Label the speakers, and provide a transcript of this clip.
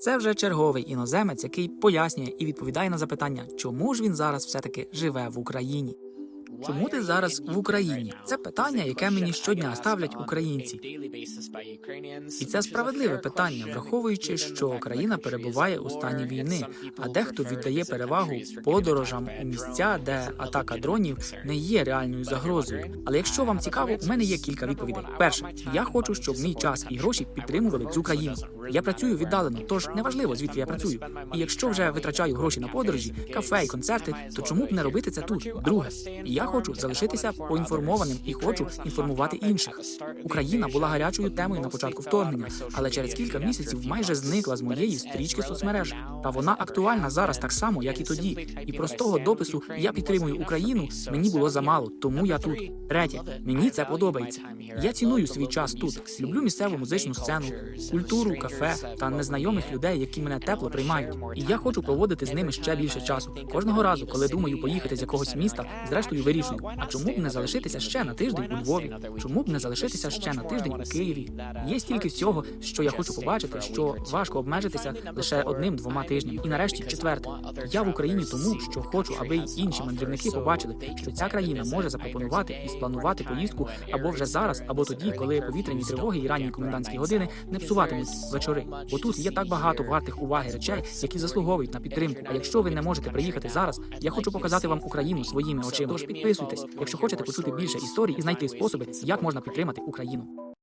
Speaker 1: Це вже черговий іноземець, який пояснює і відповідає на запитання, чому ж він зараз все-таки живе в Україні. Чому ти зараз в Україні? Це питання, яке мені щодня ставлять українці. І це справедливе питання, враховуючи, що країна перебуває у стані війни, а дехто віддає перевагу подорожам у місця, де атака дронів не є реальною загрозою. Але якщо вам цікаво, у мене є кілька відповідей. Перше, я хочу, щоб мій час і гроші підтримували цю країну. Я працюю віддалено, тож неважливо звідки я працюю. І якщо вже витрачаю гроші на подорожі, кафе і концерти, то чому б не робити це тут? Друге, я хочу залишитися поінформованим і хочу інформувати інших. Україна була гарячою темою на початку вторгнення, але через кілька місяців майже зникла з моєї стрічки соцмереж. Та вона актуальна зараз так само, як і тоді. І простого допису Я підтримую Україну мені було замало, тому я тут. Третє, мені це подобається. Я ціную свій час тут. Люблю місцеву музичну сцену, культуру, кафе та незнайомих людей, які мене тепло приймають. І я хочу проводити з ними ще більше часу. Кожного разу, коли думаю поїхати з якогось міста, зрештою вирішую, а чому б не залишитися ще на тиждень у Львові? Чому б не залишитися ще на тиждень у Києві? Є стільки всього, що я хочу побачити, що важко обмежитися лише одним-двома тижнями. І нарешті, четверте, я в Україні тому, що хочу, аби й інші мандрівники побачили, що ця країна може запропонувати і спланувати поїздку або вже зараз, або тоді, коли повітряні тривоги і ранні комендантські години не псуватимуть вечори. Бо тут є так багато вартих уваги речей, які заслуговують на підтримку. А якщо ви не можете приїхати зараз, я хочу показати вам Україну своїми очима. Тож підписуйтесь, якщо хочете почути більше історій і знайти способи, як можна підтримати Україну.